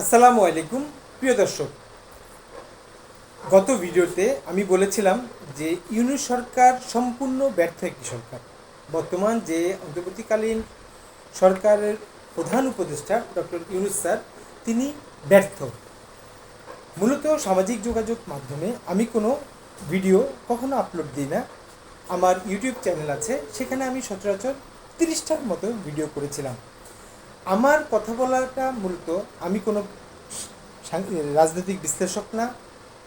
আসসালামু আলাইকুম, প্রিয় দর্শক। গত ভিডিওতে আমি বলেছিলাম যে ইউনিট সরকার সম্পূর্ণ ব্যর্থ একটি সরকার। বর্তমান যে অন্তর্বর্তীকালীন সরকারের প্রধান উপদেষ্টা ডক্টর ইউনুস স্যার, তিনি ব্যর্থ। মূলত সামাজিক যোগাযোগ মাধ্যমে আমি কোনো ভিডিও কখনো আপলোড দিই না। আমার ইউটিউব চ্যানেল আছে, সেখানে আমি সচরাচর তিরিশটার মতো ভিডিও করেছিলাম। আমার কথা বলাটা মূলত আমি কোনো রাজনৈতিক বিশ্লেষক না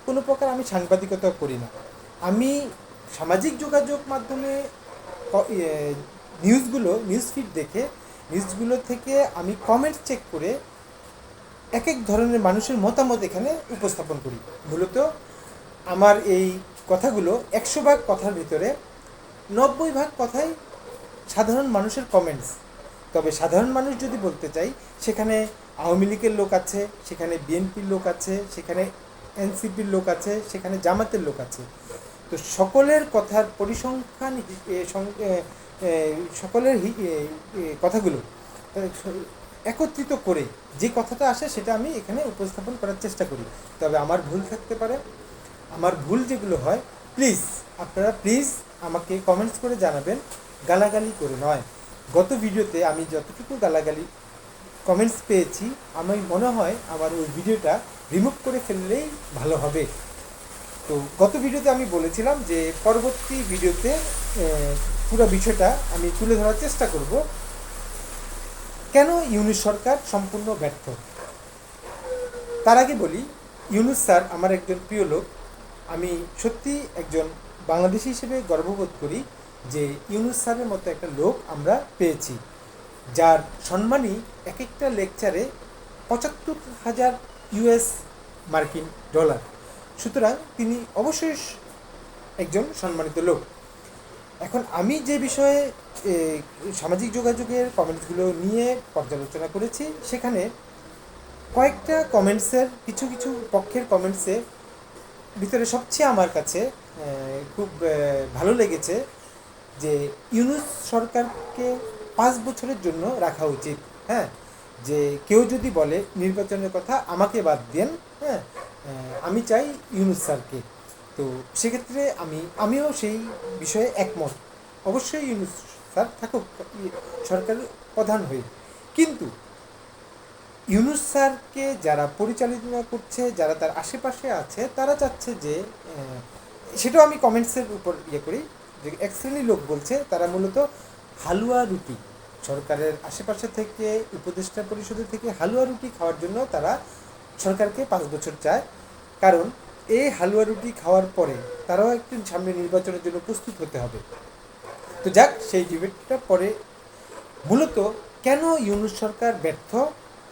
কোনো প্রকার আমি সাংবাদিকতা করি না। আমি সামাজিক যোগাযোগ মাধ্যমে ইয়ে, নিউজগুলো নিউজ ফিড দেখে নিউজগুলো থেকে আমি কমেন্ট চেক করে এক এক ধরনের মানুষের মতামত এখানে উপস্থাপন করি। মূলত আমার এই কথাগুলো একশো ভাগ কথার ভিতরে নব্বই ভাগ কথাই সাধারণ মানুষের কমেন্টস তবে সাধারণ মানুষ যদি বলতে চাই, সেখানে আওয়ামী লীগের লোক আছে, সেখানে বিএনপির লোক আছে, সেখানে এনসিপির লোক আছে, সেখানে জামাতের লোক আছে। তো সকলের কথার পরিসংখ্যান সকলের কথাগুলো একত্রিত করে যে কথাটা আসে সেটা আমি এখানে উপস্থাপন করার চেষ্টা করি। তবে আমার ভুল থাকতে পারে। আমার ভুল যেগুলো হয়, প্লিজ আপনারা প্লিজ আমাকে কমেন্টস করে জানাবেন। গালাগালি করে নয়। গত ভিডিওতে আমি যতটুকু গালাগালি কমেন্টস পেয়েছি আমি মনে হয় আমার ওই ভিডিওটা রিমুভ করে ফেললেই ভালো হবে। তো গত ভিডিওতে আমি বলেছিলাম যে পরবর্তী ভিডিওতে পুরো বিষয়টা আমি তুলে ধরার চেষ্টা করব। কেন ইউনিট সরকার সম্পূর্ণ ব্যর্থ? তার আগে বলি, ইউনুস স্যার আমার একজন প্রিয় লোক। আমি সত্যি একজন বাংলাদেশি হিসেবে গর্ববোধ করি। যে ইউনুস স্যারের মতো একটা লোক আমরা পেয়েছি, যার সম্মানই এক একটা লেকচারে পঁচাত্তর হাজার ইউএস মার্কিন ডলার। সুতরাং তিনি অবশ্যই একজন সম্মানিত লোক। এখন আমি যে বিষয়ে সামাজিক যোগাযোগের কমেন্টসগুলো নিয়ে পর্যালোচনা করেছি, সেখানে কয়েকটা কমেন্টসের, কিছু কিছু পক্ষের কমেন্টসে ভিতরে সবচেয়ে আমার কাছে খুব ভালো লেগেছে। যে ইউনুস সরকারকে পাঁচ বছরের জন্য রাখা উচিত হ্যাঁ? যে কেউ যদি বলে নির্বাচনের কথা আমাকে বাদ দেন হ্যাঁ? আমি চাই ইউনুস স্যারকে। তো সেক্ষেত্রে আমি, আমিও সেই বিষয়ে একমত। অবশ্যই ইউনুস স্যার থাকুক সরকারের প্রধান হয়ে। কিন্তু ইউনুস স্যারকে যারা পরিচালনা করছে, যারা তার আশেপাশে আছে, তারা চাচ্ছে যে সেটাও আমি কমেন্টসের উপর ইয়ে করি যে এক শ্রেণির লোক বলছে, তারা মূলত হালুয়া রুটি। সরকারের আশেপাশে থেকে, উপদেষ্টা পরিষদের থেকে হালুয়া রুটি খাওয়ার জন্য তারা সরকারকে পাঁচ বছর চায়। কারণ এই হালুয়া রুটি খাওয়ার পরে তারাও একটু সামনে নির্বাচনের জন্য প্রস্তুত হতে হবে। তো যাক, সেই ডিবেটটা পরে মূলত কেন ইউনুস সরকার ব্যর্থ?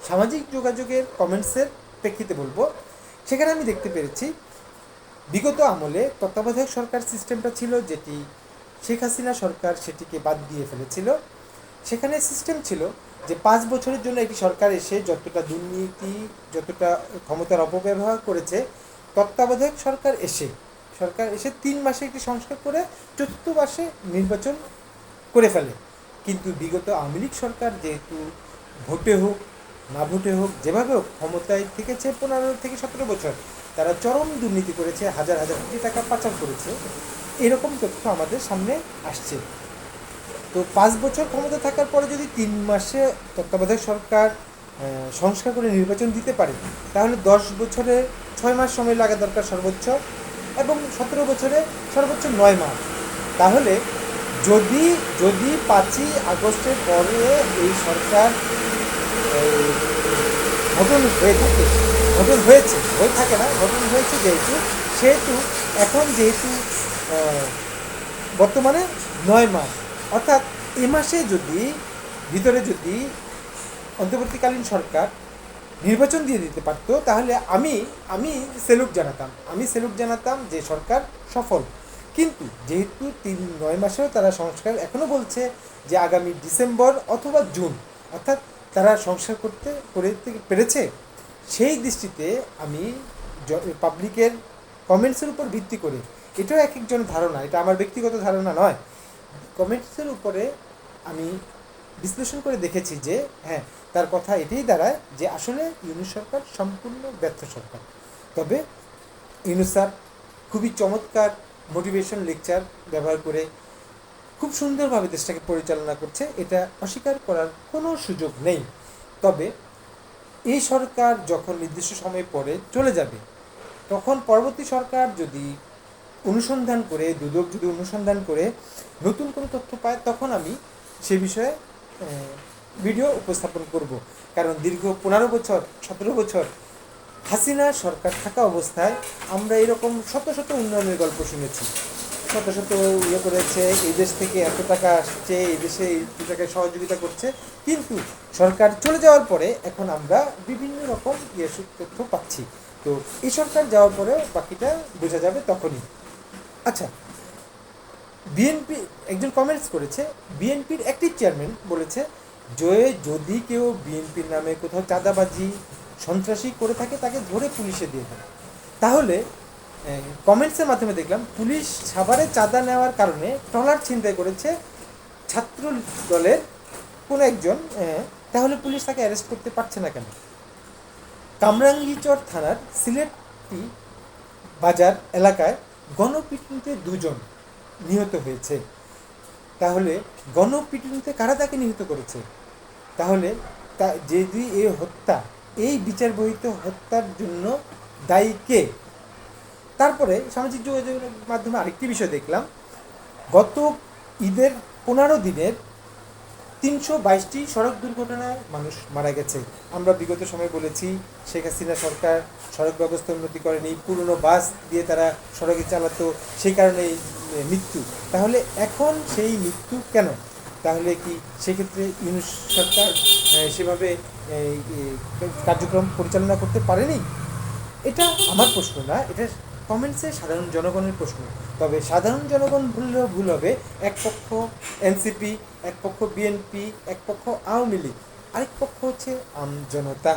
সামাজিক যোগাযোগের কমেন্টসের প্রেক্ষিতে বলব। সেখানে আমি দেখতে পেরেছি বিগত আমলে তত্ত্বাবধায়ক সরকার সিস্টেমটা ছিল যেটি শেখ হাসিনা সরকার সেটিকে বাদ দিয়ে ফেলেছিল। সেখানে সিস্টেম ছিল যে পাঁচ বছরের জন্য একটি সরকার এসে যতটা দুর্নীতি, যতটা ক্ষমতার অপব্যবহার করেছে, তত্ত্বাবধায়ক সরকার এসে সরকার এসে তিন মাসে একটি সংস্কার করে চতুর্থ মাসে নির্বাচন করে ফেলে। কিন্তু বিগত আওয়ামী লীগ সরকার যেহেতু ভোটে হোক না ভোটে হোক, যেভাবে হোক, ক্ষমতায় থেকেছে পনেরো থেকে সতেরো বছর। তারা চরম দুর্নীতি করেছে, হাজার হাজার কোটি টাকা পাচার করেছে। এরকম তথ্য আমাদের সামনে আসছে। তো পাঁচ বছর ক্ষমতা থাকার পরে যদি তিন মাসে তত্ত্বাবধায়ক সরকার সংস্কার করে নির্বাচন দিতে পারে, তাহলে দশ বছরে ছয় মাস সময় লাগা দরকার সর্বোচ্চ এবং সতেরো বছরে সর্বোচ্চ নয় মাস। তাহলে যদি যদি পাঁচই আগস্টের পরে এই সরকার গঠন হয়ে থাকে। গঠন হয়েছে, হয়ে থাকে না গঠন হয়েছে যেহেতু, সেহেতু এখন যেহেতু বর্তমানে নয় মাস, অর্থাৎ এ মাসে যদি, ভিতরে যদি অন্তর্বর্তীকালীন সরকার নির্বাচন দিয়ে দিতে পারতো, তাহলে আমি আমি সেলুট জানাতাম, আমি সেলুট জানাতাম যে সরকার সফল। কিন্তু যেহেতু তিন, নয় মাসেও তারা সংস্কার এখনও বলছে যে আগামী ডিসেম্বর অথবা জুন, অর্থাৎ তারা সংস্কার করতে, করে পেরেছে, সেই দৃষ্টিতে আমি পাবলিকের কমেন্টসের উপর ভিত্তি করে, এটাও এক একজন ধারণা, এটা আমার ব্যক্তিগত ধারণা নয় কমেন্টসের উপরে আমি বিশ্লেষণ করে দেখেছি যে হ্যাঁ তার কথা এটাই দাঁড়ায় যে আসলে ইউনুস সরকার সম্পূর্ণ ব্যর্থ সরকার। তবে ইউনুস স্যার খুবই চমৎকার মোটিভেশন লেকচার ব্যবহার করে খুব সুন্দরভাবে দেশটাকে পরিচালনা করছে, এটা অস্বীকার করার কোনো সুযোগ নেই। তবে এই সরকার যখন নির্দিষ্ট সময় পরে চলে যাবে, তখন পরবর্তী সরকার যদি অনুসন্ধান করে, দুদক যদি অনুসন্ধান করে, নতুন কোনো তথ্য পায়, তখন আমি সে বিষয়ে ভিডিও উপস্থাপন করব। কারণ দীর্ঘ পনেরো বছর, সতেরো বছর হাসিনা সরকার থাকা অবস্থায় আমরা এরকম শত শত উন্নয়নের গল্প শুনেছি। শত শত ইয়ে করেছে, এই দেশ থেকে এত টাকা আসছে, এই দেশে এই টাকায় সহযোগিতা করছে। কিন্তু সরকার চলে যাওয়ার পরে এখন আমরা বিভিন্ন রকম ইয়ে তথ্য পাচ্ছি। তো এই সরকার যাওয়ার পরে বাকিটা বোঝা যাবে তখনই। আচ্ছা বিএনপি একজন কমেন্টস করেছে, বিএনপির একটি চেয়ারম্যান বলেছে যে যদি কেউ বিএনপির নামে কোথাও চাঁদাবাজি, সন্ত্রাসী করে থাকে, তাকে ধরে পুলিশে দিয়ে দেয় তাহলে কমেন্টসের মাধ্যমে দেখলাম, পুলিশ সাভারে চাঁদা নেওয়ার কারণে ট্রলার ছিনতাই করেছে ছাত্র দলের কোনো একজন তাহলে পুলিশ তাকে অ্যারেস্ট করতে পারছে না কেন? কামরাঙ্গিচর থানার সিলেটটি বাজার এলাকায় গণপিটুনিতে দুজন নিহত হয়েছে। তাহলে গণপিটুনিতে কারা তাকে নিহত করেছে? তাহলে তা যদি এই হত্যা, এই বিচার বহিত হত্যার জন্য দায়ী কে? তারপরে সামাজিক যোগাযোগের মাধ্যমে আরেকটি বিষয় দেখলাম। গত ঈদের পনেরো দিনের তিনশো বাইশটি সড়ক দুর্ঘটনায় মানুষ মারা গেছে। আমরা বিগত সময় বলেছি, শেখ হাসিনা সরকার সড়ক ব্যবস্থা উন্নতি করেনি, পুরনো বাস দিয়ে তারা সড়কে চালাতো, সেই কারণে মৃত্যু। তাহলে এখন সেই মৃত্যু কেন? তাহলে কি সেক্ষেত্রে ইউনুস সরকার সেভাবে কার্যক্রম পরিচালনা করতে পারেনি? এটা আমার প্রশ্ন না, এটা কমেন্টসে সাধারণ জনগণের প্রশ্ন। তবে সাধারণ জনগণ ভুললেও ভুল হবে। এক পক্ষ এনসিপি এক পক্ষ বিএনপি এক পক্ষ আওয়ামী লীগ, আরেক পক্ষ হচ্ছে আম জনতা।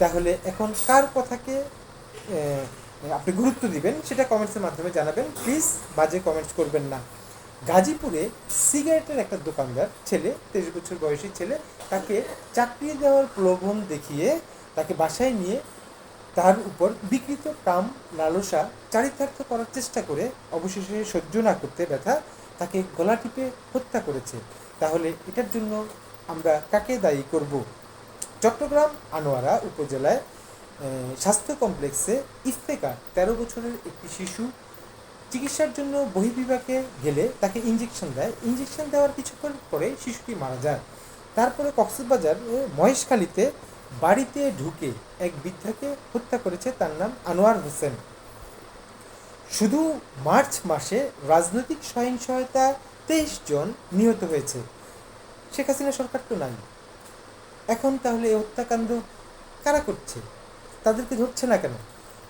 তাহলে এখন কার কথাকে আপনি গুরুত্ব দিবেন সেটা কমেন্টসের মাধ্যমে জানাবেন। প্লিজ বাজে কমেন্টস করবেন না। গাজীপুরে সিগারেটের একটা দোকানদার ছেলে, তেইশ বছর বয়সী ছেলে, তাকে চাকরি দেওয়ার প্রলোভন দেখিয়ে তাকে বাসায় নিয়ে তার উপর বিকৃত কাম, লালসা, চারিতার্থ করার চেষ্টা করে অবশেষে সহ্য না করতে ব্যথা তাকে গলা টিপে হত্যা করেছে। তাহলে এটার জন্য আমরা কাকে দায়ী করব? চট্টগ্রাম, আনোয়ারা উপজেলায় স্বাস্থ্য কমপ্লেক্সে ইফতেকার তেরো বছরের একটি শিশু চিকিৎসার জন্য বহির্বিভাগে গেলে তাকে ইঞ্জেকশন দেয়। ইঞ্জেকশন দেওয়ার কিছুক্ষণ পরে শিশুটি মারা যায়। তারপরে কক্সবাজার মহেশখালীতে বাড়িতে ঢুকে এক বৃদ্ধাকে হত্যা করেছে তার নাম আনোয়ার হোসেন। শুধু মার্চ মাসে রাজনৈতিক সহিংসতা তেইশ জন নিহত হয়েছে। শেখ হাসিনা সরকার তো নাই। এখন তাহলে এই হত্যাকাণ্ড কারা করছে? তাদেরকে ধরছে না কেন?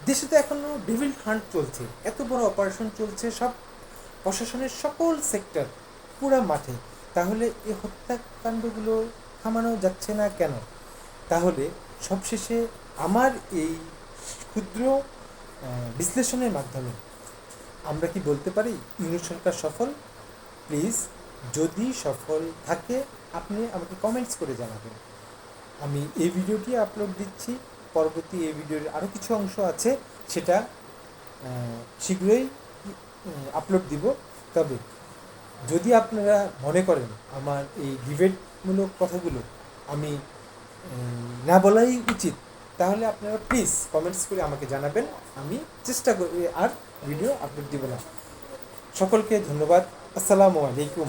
দেশে তো এখনও ডেভিল হান্ট চলছে। এত বড় অপারেশন চলছে সব প্রশাসনের সকল সেক্টর পুরা মাঠে। তাহলে এই হত্যাকাণ্ডগুলো থামানো যাচ্ছে না কেন? তাহলে সবশেষে আমার এই ক্ষুদ্র বিশ্লেষণের মাধ্যমে। আমরা কি বলতে পারি, ইউনিট সরকার সফল? প্লিজ, যদি সফল থাকে, আপনি আমাকে কমেন্টস করে জানাবেন। আমি এই ভিডিওটি আপলোড দিচ্ছি। পরবর্তী এই ভিডিওর আরও কিছু অংশ আছে, সেটা শীঘ্রই আপলোড দিব। তবে, যদি আপনারা মনে করেন আমার এই ডিবেটমূলক কথাগুলো আমি না বলাই উচিত তাহলে আপনারা প্লিজ কমেন্টস করে আমাকে জানাবেন। আমি চেষ্টা করি আর ভিডিও আপলোড দিব না। সকলকে ধন্যবাদ। আসসালামু আলাইকুম।